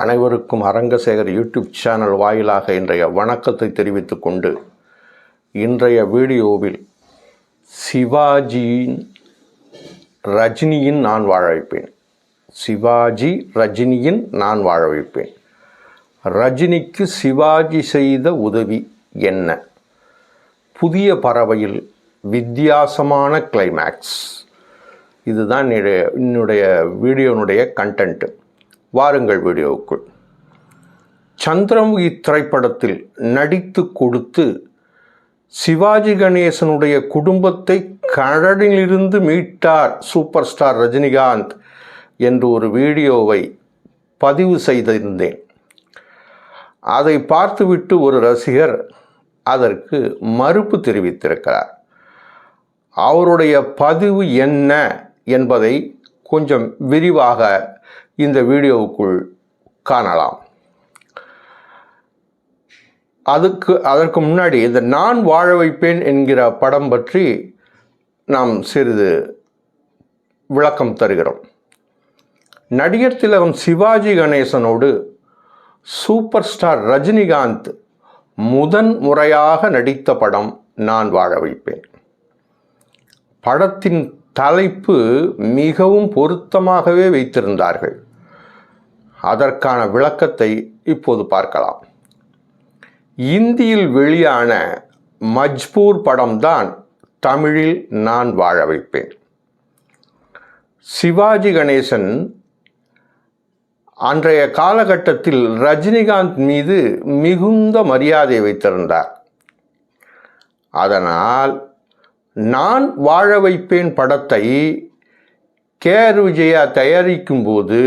அனைவருக்கும் Arangasekar YouTube channel வாயிலாக இன்றைய வணக்கத்தை தெரிவித்து கொண்டு இன்றைய வீடியோவில் சிவாஜியின் ரஜினியின் நான் வாழ வைப்பேன். சிவாஜி ரஜினியின் நான் வாழ வைப்பேன். ரஜினிக்கு சிவாஜி செய்த உதவி என்ன? புதிய பறவையில் வித்தியாசமான கிளைமேக்ஸ் இதுதான் என்னுடைய என்னுடைய வீடியோனுடைய கண்டென்ட்டு வாருங்கள் வீடியோவுக்குள். சந்திரமுகி திரைப்படத்தில் நடித்து கொடுத்து சிவாஜி கணேசனுடைய குடும்பத்தை கடலிலிருந்து மீட்டார் சூப்பர் ஸ்டார் ரஜினிகாந்த் என்று ஒரு வீடியோவை பதிவு செய்திருந்தேன். அதை பார்த்துவிட்டு ஒரு ரசிகர் அதற்கு மறுப்பு தெரிவித்திருக்கிறார். அவருடைய பதிவு என்ன என்பதை கொஞ்சம் விரிவாக இந்த வீடியோவுக்குள் காணலாம். அதுக்கு அதற்கு முன்னாடி இந்த நான் வாழ வைப்பேன் என்கிற படம் பற்றி நாம் சிறிது விளக்கம் தருகிறோம். நடிகர் திலகம் சிவாஜி கணேசனோடு சூப்பர் ஸ்டார் ரஜினிகாந்த் முதன் முறையாக நடித்த படம் நான் வாழ வைப்பேன். படத்தின் தலைப்பு மிகவும் பொருத்தமாகவே வைத்திருந்தார்கள். அதற்கான விளக்கத்தை இப்போது பார்க்கலாம். இந்தியில் வெளியான மஜ்பூர் படம்தான் தமிழில் நான் வாழ வைப்பேன். சிவாஜி கணேசன் அன்றைய காலகட்டத்தில் ரஜினிகாந்த் மீது மிகுந்த மரியாதை வைத்திருந்தார். அதனால் நான் வாழ வைப்பேன் படத்தை கே ஆர் விஜயா தயாரிக்கும் போது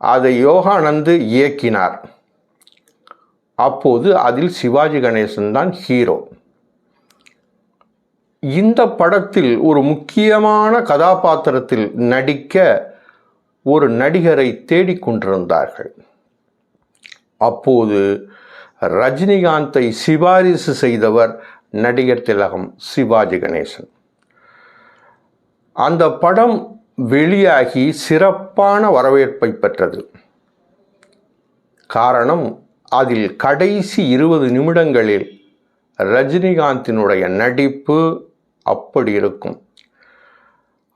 அதை யோகானந்து இயக்கினார். அப்போது அதில் சிவாஜி கணேசன் தான் ஹீரோ. இந்த படத்தில் ஒரு முக்கியமான கதாபாத்திரத்தில் நடிக்க ஒரு நடிகரை தேடிக்கொண்டிருந்தார்கள் அப்போது ரஜினிகாந்தை சிபாரிசு செய்தவர் நடிகர் திலகம் சிவாஜி கணேசன். அந்த படம் வெளியாகி சிறப்பான வரவேற்பை பெற்றது. காரணம் அதில் கடைசி இருபது நிமிடங்களில் ரஜினிகாந்தினுடைய நடிப்பு அப்படி இருக்கும்.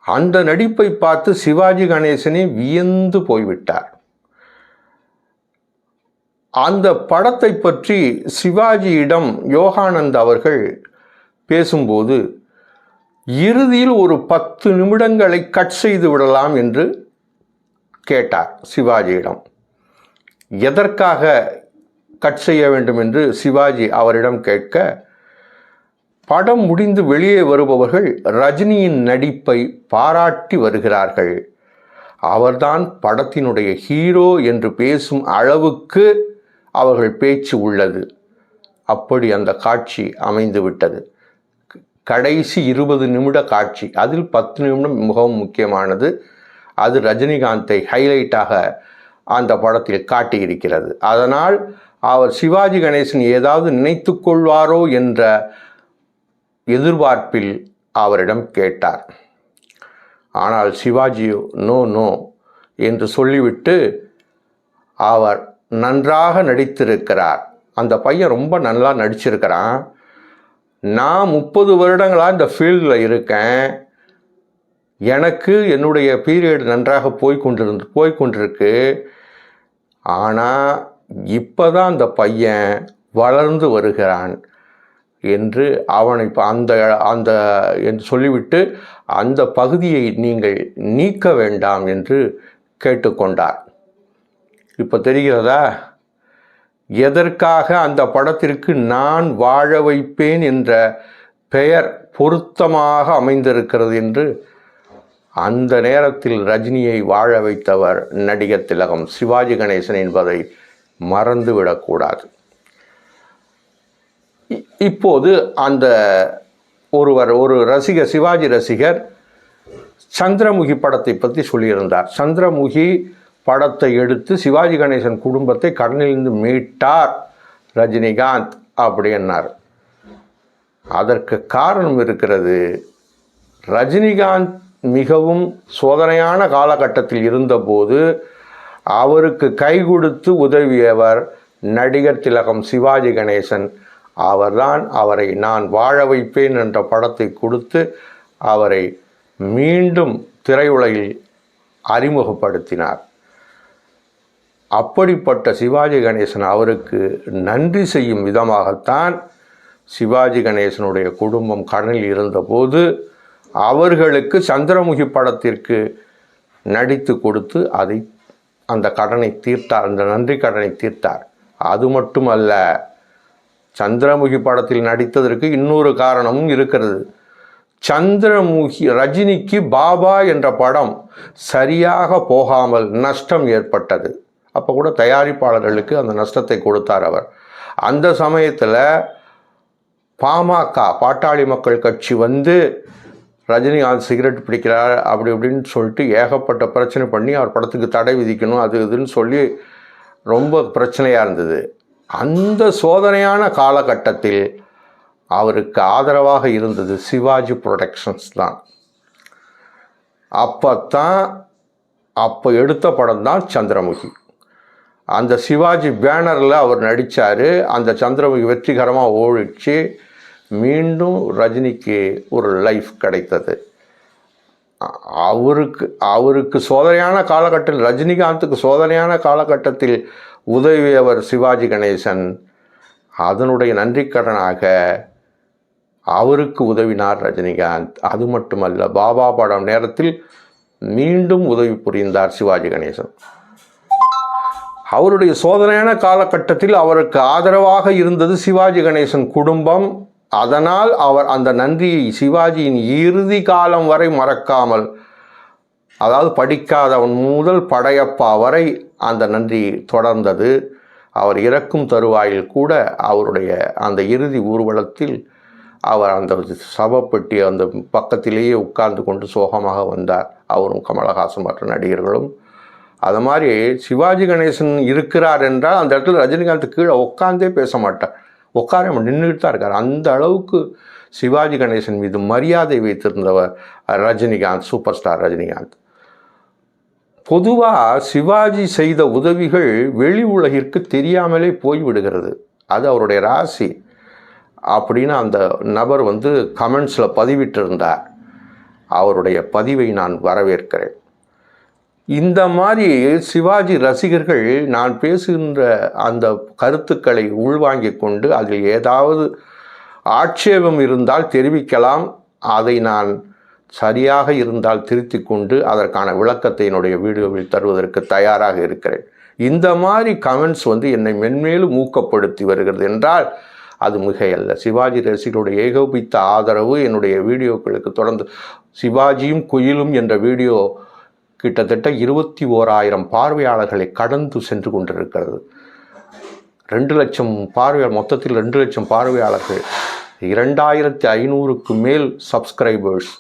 அந்த நடிப்பை பார்த்து சிவாஜி கணேசனே வியந்து போய்விட்டார். அந்த படத்தை பற்றி சிவாஜியிடம் யோகானந்த் அவர்கள் பேசும்போது இறுதியில் ஒரு பத்து நிமிடங்களை கட் செய்து விடலாம் என்று கேட்டார் சிவாஜியிடம். எதற்காக கட் செய்ய வேண்டும் என்று சிவாஜி அவரிடம் கேட்க படம் முடிந்து வெளியே வருபவர்கள் ரஜினியின் நடிப்பை பாராட்டி வருகிறார்கள். அவர்தான் படத்தினுடைய ஹீரோ என்று பேசும் அளவுக்கு அவர்கள் பேச்சு உள்ளது. அப்படி அந்த காட்சி அமைந்து விட்டது. கடைசி இருபது நிமிட காட்சி. அதில் பத்து நிமிடம் மிகவும் முக்கியமானது. அது ரஜினிகாந்தை ஹைலைட்டாக அந்த படத்தில் காட்டியிருக்கிறது. அதனால் அவர் சிவாஜி கணேசன் ஏதாவது நினைத்து கொள்வாரோ என்ற எதிர்பார்ப்பில் அவரிடம் கேட்டார். ஆனால் சிவாஜியோ நோ நோ என்று சொல்லிவிட்டு அவர் நன்றாக நடித்திருக்கிறார். அந்த பையன் ரொம்ப நல்லா நடிச்சிருக்கிறான். நான் முப்பது வருடங்களாக இந்த ஃபீல்டில் இருக்கேன். எனக்கு என்னுடைய பீரியட் நன்றாக போய் கொண்டிருந்து போய் கொண்டிருக்கு. ஆனால் இப்போ தான் அந்த பையன் வளர்ந்து வருகிறான் என்று அவனை இப்போ அந்த அந்த என்று சொல்லிவிட்டு அந்த பகுதியை நீங்கள் நீக்க வேண்டாம் என்று கேட்டுக்கொண்டார். இப்போ தெரிகிறதா? எதற்காக அந்த படத்திற்கு நான் வாழ வைப்பேன் என்ற பெயர் பொருத்தமாக அமைந்திருக்கிறது என்று அந்த நேரத்தில் ரஜினியை வாழ வைத்தவர் நடிகர் திலகம். சிவாஜி கணேசன் என்பதை மறந்துவிடக்கூடாது. இப்போது அந்த ஒருவர் ஒரு ரசிகர் சிவாஜி ரசிகர் சந்திரமுகி படத்தை பற்றி சொல்லியிருந்தார். சந்திரமுகி படத்தை எடுத்து சிவாஜி கணேசன் குடும்பத்தை கடனிலிருந்து மீட்டார் ரஜினிகாந்த் அப்படின்னார். அதற்கு காரணம் இருக்கிறது ரஜினிகாந்த் மிகவும் சோதனையான காலகட்டத்தில் இருந்தபோது அவருக்கு கை கொடுத்து உதவியவர் நடிகர் திலகம் சிவாஜி கணேசன். அவர்தான் அவரை நான் வாழ வைப்பேன் என்ற படத்தை கொடுத்து அவரை மீண்டும் திரையுலகில் அறிமுகப்படுத்தினார். அப்படிப்பட்ட சிவாஜி கணேசன் அவருக்கு நன்றி செய்யும் விதமாகத்தான் சிவாஜி கணேசனுடைய குடும்பம் கடனில் இருந்தபோது அவர்களுக்கு சந்திரமுகி படத்திற்கு நடித்து கொடுத்து அதை அந்த கடனை தீர்த்தார் அந்த நன்றி கடனை தீர்த்தார். அது மட்டுமல்ல சந்திரமுகி படத்தில் நடித்ததற்கு இன்னொரு காரணமும் இருக்கிறது. சந்திரமுகி ரஜினிக்கு பாபா என்ற படம் சரியாக போகாமல் நஷ்டம் ஏற்பட்டது. அப்போ கூட தயாரிப்பாளர்களுக்கு அந்த நஷ்டத்தை கொடுத்தார் அவர். அந்த சமயத்தில் பாமக பாட்டாளி மக்கள் கட்சி வந்து ரஜினிகாந்த் சிகரெட் பிடிக்கிறார் அப்படி இப்படின்னு சொல்லிட்டு ஏகப்பட்ட பிரச்சனை பண்ணி அவர் படத்துக்கு தடை விதிக்கணும் அது இதுன்னு சொல்லி ரொம்ப பிரச்சனையாக இருந்தது. அந்த சோதனையான காலகட்டத்தில் அவருக்கு ஆதரவாக இருந்தது சிவாஜி ப்ரொடக்ஷன்ஸ் தான். அப்போ தான் அப்போ எடுத்த படம் தான் சந்திரமுகி. அந்த சிவாஜி பேனரில் அவர் நடித்தார் அந்த சந்திரமுகி வெற்றிகரமாக ஓடிச்சு மீண்டும் ரஜினிக்கு ஒரு லைஃப் கிடைத்தது. அவருக்கு அவருக்கு சோதனையான காலகட்டத்தில் ரஜினிகாந்துக்கு சோதனையான காலகட்டத்தில் உதவியவர் சிவாஜி கணேசன். அதனுடைய நன்றிக்கடனாக அவருக்கு உதவினார் ரஜினிகாந்த். அது மட்டுமல்ல பாபா படம் நேரத்தில் மீண்டும் உதவி புரிந்தார் சிவாஜி கணேசன். அவருடைய சோதனையான காலகட்டத்தில் அவருக்கு ஆதரவாக இருந்தது சிவாஜி கணேசன் குடும்பம். அதனால் அவர் அந்த நன்றியை சிவாஜியின் இறுதி காலம் வரை மறக்காமல் அதாவது படிக்காதவன் முதல் படையப்பா வரை அந்த நன்றி தொடர்ந்தது. அவர் இறக்கும் தருவாயில் கூட அவருடைய அந்த இறுதி ஊர்வலத்தில் அவர் அந்த சவப்பெட்டி அந்த பக்கத்திலேயே உட்கார்ந்து கொண்டு சோகமாக வந்தார். அவரும் கமலஹாசன் மற்ற நடிகர்களும். அது மாதிரி சிவாஜி கணேசன் இருக்கிறார் என்றால் அந்த இடத்துல ரஜினிகாந்த் கீழே உட்காந்தே பேச மாட்டார். உட்கார நின்றுட்டு தான் இருக்கார். அந்த அளவுக்கு சிவாஜி கணேசன் மீது மரியாதை வைத்திருந்தவர் ரஜினிகாந்த் சூப்பர் ஸ்டார் ரஜினிகாந்த். பொதுவாக சிவாஜி செய்த உதவிகள் வெளி உலகிற்கு தெரியாமலே போய்விடுகிறது அது அவருடைய ராசி. அப்படின்னு அந்த நபர் வந்து கமெண்ட்ஸில் பதிவிட்டிருந்தார். அவருடைய பதிவை நான் வரவேற்கிறேன். இந்த மாதிரி சிவாஜி ரசிகர்கள் நான் பேசுகின்ற அந்த கருத்துக்களை உள்வாங்கிக் கொண்டு அதில் ஏதாவது ஆட்சேபம் இருந்தால் தெரிவிக்கலாம். அதை நான் சரியாக இருந்தால் திருத்திக் கொண்டு அதற்கான விளக்கத்தை என்னுடைய வீடியோவில் தருவதற்கு தயாராக இருக்கிறேன். இந்த மாதிரி கமெண்ட்ஸ் வந்து என்னை மென்மேலும் ஊக்கப்படுத்தி வருகிறது என்றால் அது மிகையல்ல. சிவாஜி ரசிகர்களுடைய ஏகோபித்த ஆதரவு என்னுடைய வீடியோக்களுக்கு தொடர்ந்து சிவாஜியும் குயிலும் என்ற வீடியோ கிட்டத்தட்ட இருபத்தி ஓராயிரம் பார்வையாளர்களை கடந்து சென்று கொண்டிருக்கிறது. ரெண்டு லட்சம் பார்வையாளர் மொத்தத்தில் ரெண்டு லட்சம் பார்வையாளர்கள் இரண்டாயிரத்தி ஐநூறுக்கு மேல் சப்ஸ்கிரைபர்ஸ்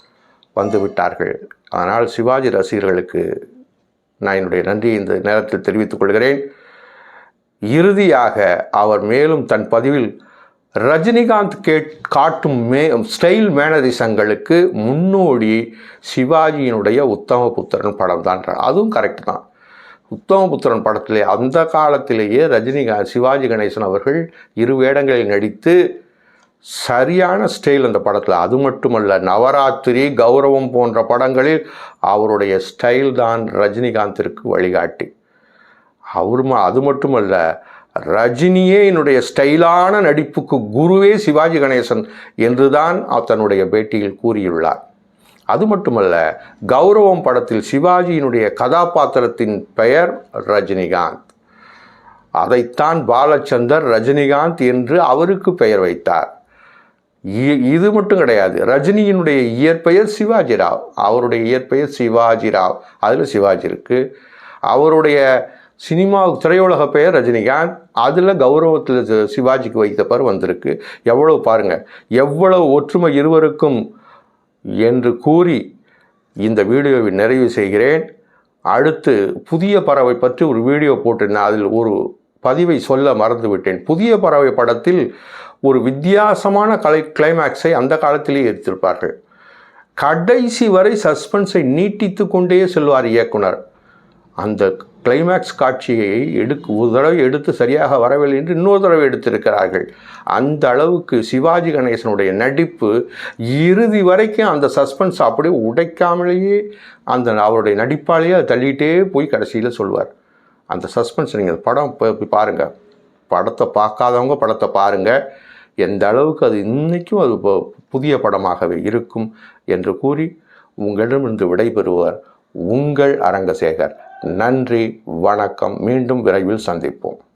வந்துவிட்டார்கள் ஆனால் சிவாஜி ரசிகர்களுக்கு நான் என்னுடைய நன்றியை இந்த நேரத்தில் தெரிவித்துக் கொள்கிறேன். இறுதியாக அவர் மேலும் தன் பதிவில் ரஜினிகாந்த் கேட் காட்டும் மே ஸ்டைல் மேனரிசங்களுக்கு முன்னோடி சிவாஜியினுடைய உத்தமபுத்திரன் படம் தான் அதுவும் கரெக்ட் தான். உத்தமபுத்திரன் படத்திலே அந்த காலத்திலேயே ரஜினிகாந்த் சிவாஜி கணேசன் அவர்கள் இரு வேடங்களில் நடித்து சரியான ஸ்டைல் அந்த படத்தில். அது மட்டுமல்ல நவராத்திரி கௌரவம் போன்ற படங்களில் அவருடைய ஸ்டைல் தான் ரஜினிகாந்திற்கு வழிகாட்டி. அவர் ம- அது மட்டுமல்ல ரஜினியே என்னுடைய ஸ்டைலான நடிப்புக்கு குருவே சிவாஜி கணேசன் என்றுதான் தான் தன்னுடைய பேட்டியில் கூறியுள்ளார். அது மட்டுமல்ல கௌரவம் படத்தில் சிவாஜியினுடைய கதாபாத்திரத்தின் பெயர் ரஜினிகாந்த். அதைத்தான் பாலச்சந்தர் ரஜினிகாந்த் என்று அவருக்கு பெயர் வைத்தார். இ- இது மட்டும் கிடையாது ரஜினியினுடைய இயற்பெயர் சிவாஜி ராவ் அவருடைய இயற்பெயர் சிவாஜி ராவ் அதில் சிவாஜி இருக்கு. அவருடைய சினிமா திரையுலக பெயர் ரஜினிகாந்த். அதில் கௌரவத்தில் சிவாஜிக்கு வைத்த பேர் வந்திருக்கு. எவ்வளவு பாருங்கள் எவ்வளவு ஒற்றுமை இருவருக்கும் என்று கூறி இந்த வீடியோவை நிறைவு செய்கிறேன். அடுத்து புதிய பறவை பற்றி ஒரு வீடியோ போட்டிருந்தேன் அதில் ஒரு பதிவை சொல்ல மறந்துவிட்டேன். புதிய பறவை படத்தில் ஒரு வித்தியாசமான கலை கிளைமேக்ஸை அந்த காலத்திலேயே எடுத்திருப்பார்கள். கடைசி வரை சஸ்பென்ஸை நீட்டித்து கொண்டே செல்வார் இயக்குனர். அந்த கிளைமேக்ஸ் காட்சியை எடுக்க ஒரு தடவை எடுத்து சரியாக வரவில்லை என்று இன்னொரு தடவை எடுத்திருக்கிறார்கள். அந்த அளவுக்கு சிவாஜி கணேசனுடைய நடிப்பு இறுதி வரைக்கும் அந்த சஸ்பென்ஸ் அப்படியே உடைக்காமலேயே அந்த அவருடைய நடிப்பாலேயே அதை தள்ளிகிட்டே போய் கடைசியில் சொல்வார். அந்த சஸ்பென்ஸ் நீங்கள் படம் பாருங்கள் படத்தை பார்க்காதவங்க படத்தை பாருங்கள் எந்த அளவுக்கு அது இன்றைக்கும் அது இப்போ புதிய படமாகவே இருக்கும் என்று கூறி உங்களிடமிருந்து விடைபெறுவார் உங்கள் அரங்கசேகர். நன்றி வணக்கம். மீண்டும் விரைவில் சந்திப்போம்.